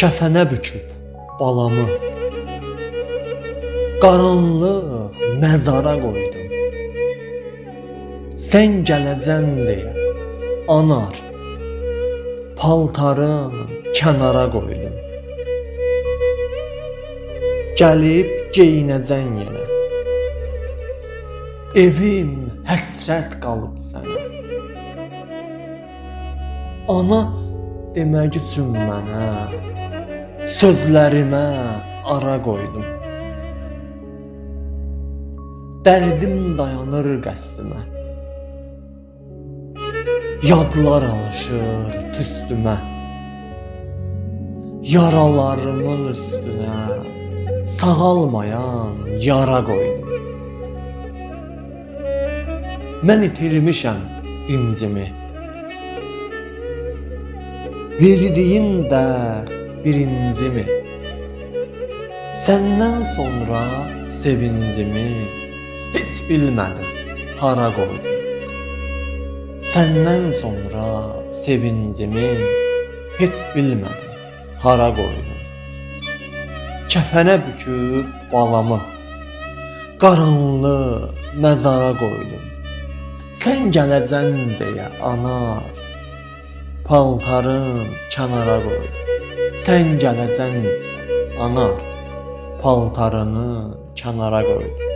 Kəfənə büküb balamı. Qaranlıq məzara qoydum Sən gələcən deyə anar. Paltarın kənara qoydum Gəlib geyinəcən yenə Evim həsrət qalıb sənə. Ana demək üçün mənə Sözlərimə ara qoydum Dərdim dayanır qəsdimə. Yadlar alışır tüstümə. Yaralarımın üstünə Sağalmayan yara qoydum Mən itirmişəm incimi Verdiyin dərd birincimi Səndən sonra sevincimi Heç bilmədim hara qoydum Səndən sonra sevincimi Heç bilmədim hara qoydum Kəfənə büküb balamı Qaranlıq məzara qoydum Sən gələcən deyə anar Paltarın kənara qoydum Sən gələcən anar Paltarını kənara qoydum